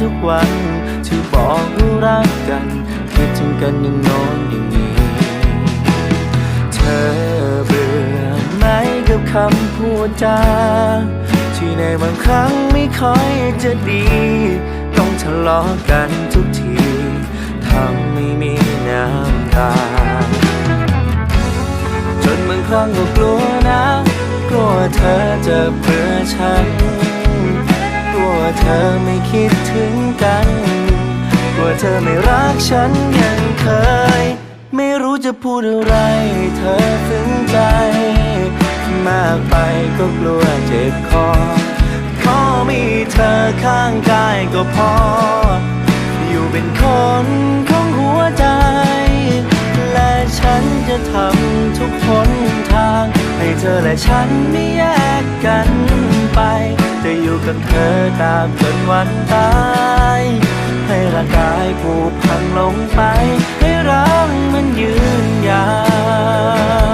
ทุกวันที่บอกว่ารักกัน คิดถึงกันอย่างโน้นอย่างนี้ เธอเบื่อไหมกับคำพูดจาที่ในบางครั้งไม่ค่อยจะดี ต้องทะเลาะกันทุกทีทำไม่มีน้ำตา จนบางครั้งก็กลัวนะ กลัวเธอจะเบื่อฉัน กลัวเธอไม่คิดถึงกันกลัวเธอไม่รักฉันยังเคย ไม่รู้จะพูดอะไร เธอซึ้งใจ มากไปก็กลัวเจ็บคอ ขอมีเธอข้างกายก็พอ อยู่เป็นคนของหัวใจ และฉันจะทำทุกหนทาง ให้เธอและฉันไม่แยกกันไป จะอยู่กับเธอตามจนวันตาย ให้ร่างกายผูกพังลงไป ให้รังมันยืนยาว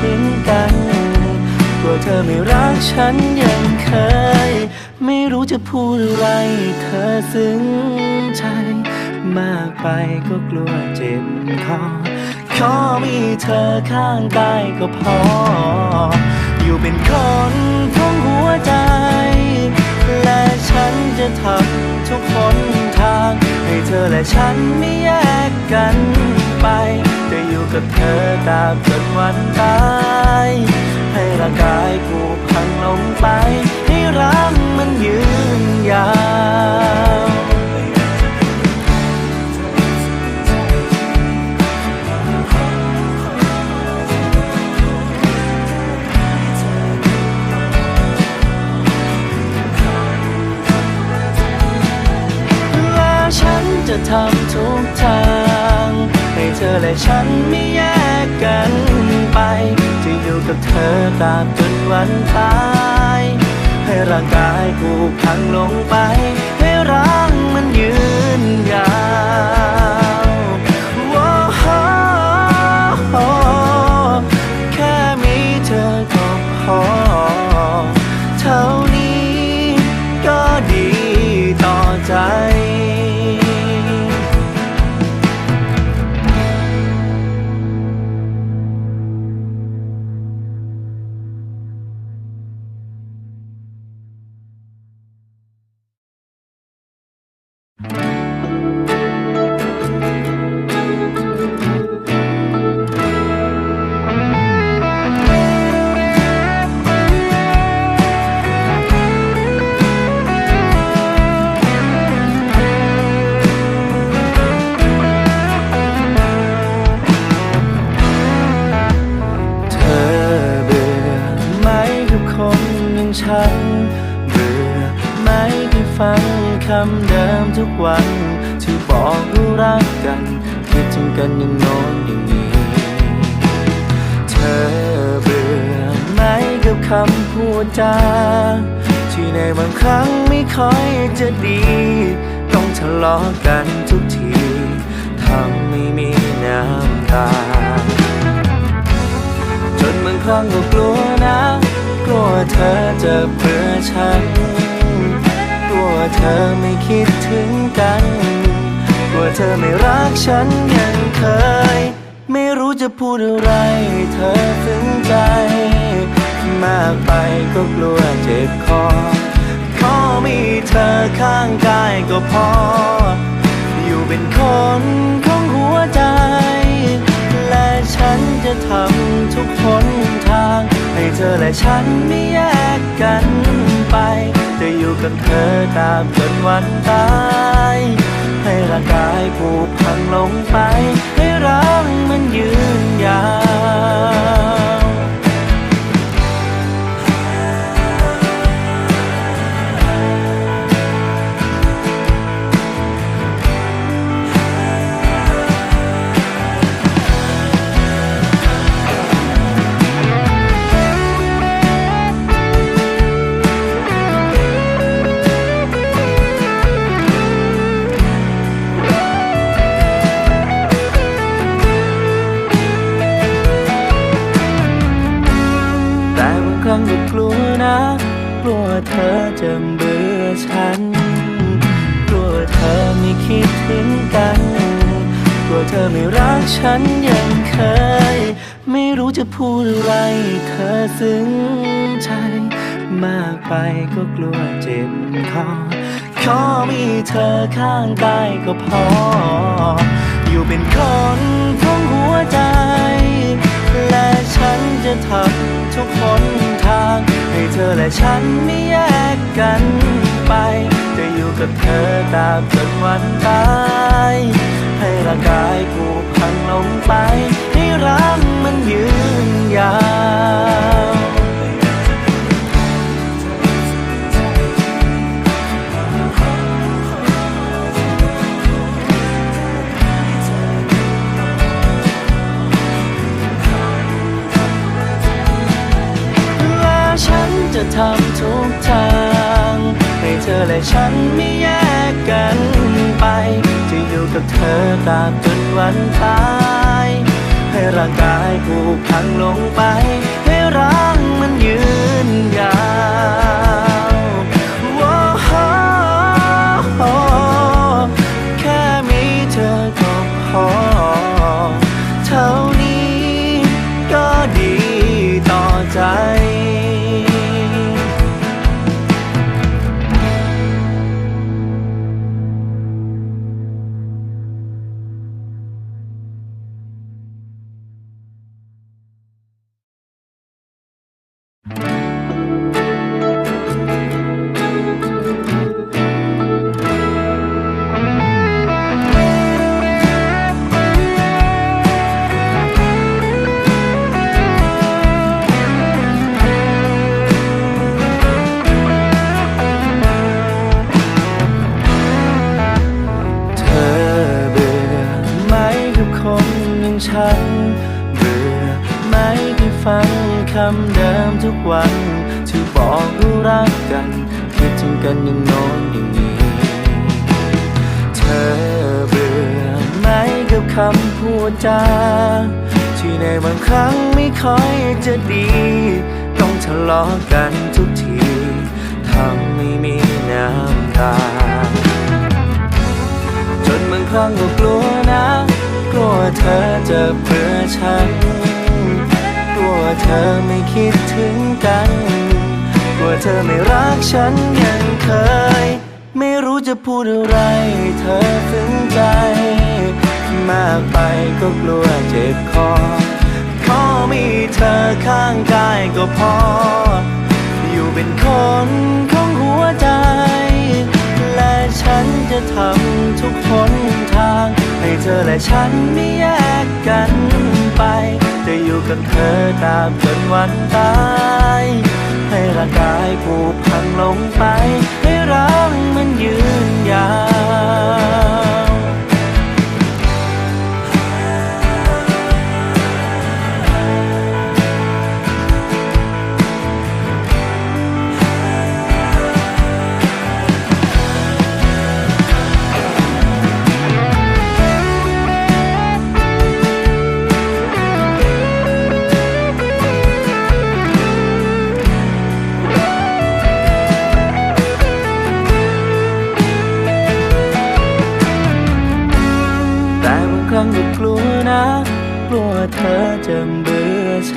ถึงกันกลัวเธอไม่รักฉันยังเคย ไม่รู้จะพูดอะไรเธอซึ้งใจ มากไปก็กลัวเจ็บคอขอมีเธอข้างกายก็พอ อยู่เป็นคนของหัวใจ และฉันจะทำทุกหนทาง ให้เธอและฉันไม่แยกกันไป อยู่กับเธอตามจนวันตายให้ร่างกายกูพังลงไป ให้รักมันยืนยาว และฉันไม่แยกกันไป จะอยู่กับเธอตามจนวันตาย ให้ร่างกายกูพังลงไป ให้ร่างมันยืนยาว กันอย่างโน้นอย่างนี้ เธอเบื่อไหมกับคำพูดจาที่ในบางครั้งไม่ค่อยจะดี ต้องทะเลาะกันทุกทีทำไม่มีน้ำตา จนบางครั้งก็กลัวนะ กลัวเธอจะเบื่อฉัน กลัวเธอไม่คิดถึงกัน กลัวเธอไม่รักฉันยังเคย ไม่รู้จะพูดอะไรให้เธอซึ้งใจ มากไปก็กลัวเจ็บคอ ขอมีเธอข้างกายก็พอ อยู่เป็นคนของหัวใจ และฉันจะทำทุกหนทาง ให้เธอและฉันไม่แยกกันไป จะอยู่กับเธอตามจนวันตาย ร่างกายผูกพังลงไป ให้รังมันยืนยาว จะเบื่อฉันกลัวเธอไม่คิดถึงกันกลัวเธอไม่รักฉันยังเคย ไม่รู้จะพูดอะไรเธอซึ้งใจ มากไปก็กลัวเจ็บคอขอมีเธอข้างกายก็พอ อยู่เป็นคนของหัวใจ และฉันจะทำทุกหน ธอและฉันไม่แยกกันไป จะอยู่กับเธอตราบจนวันตาย ให้ร่างกายผูกพังลงไป ให้รักมันยืนยาว และฉันไม่แยกกันไป จะอยู่กับเธอตราบจนวันตาย ให้ร่างกายผูกพังลงไป ให้ร่างมันยืนยาวำพูดจาที่ในบางครั้งไม่ค่อยจะดี ต้องทะเลาะกันทุกทีทำไม่มีน้ำตา จนบางครั้งก็กลัวนะ กลัวเธอจะเบื่อฉัน กลัวเธอไม่คิดถึงกัน กลัวเธอไม่รักฉันยังเคย ไม่รู้จะพูดอะไรเธอถึงใจ มากไปก็กลัวเจ็บคอ ขอมีเธอข้างกายก็พอ อยู่เป็นคนของหัวใจ และฉันจะทำทุกหนทาง ให้เธอและฉันไม่แยกกันไป จะอยู่กับเธอตราบจนวันตาย ให้ร่างกายผูกพังลงไปให้เรัก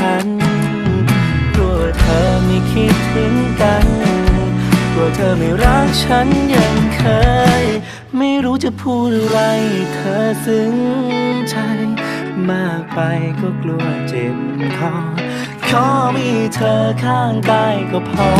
ฉัน กลัวเธอไม่คิดถึงกัน กลัวเธอไม่รักฉันยังเคย ไม่รู้จะพูดอะไรเธอซึ้งใจ มากไปก็กลัวเจ็บคอขอมีเธอข้างกายก็พอ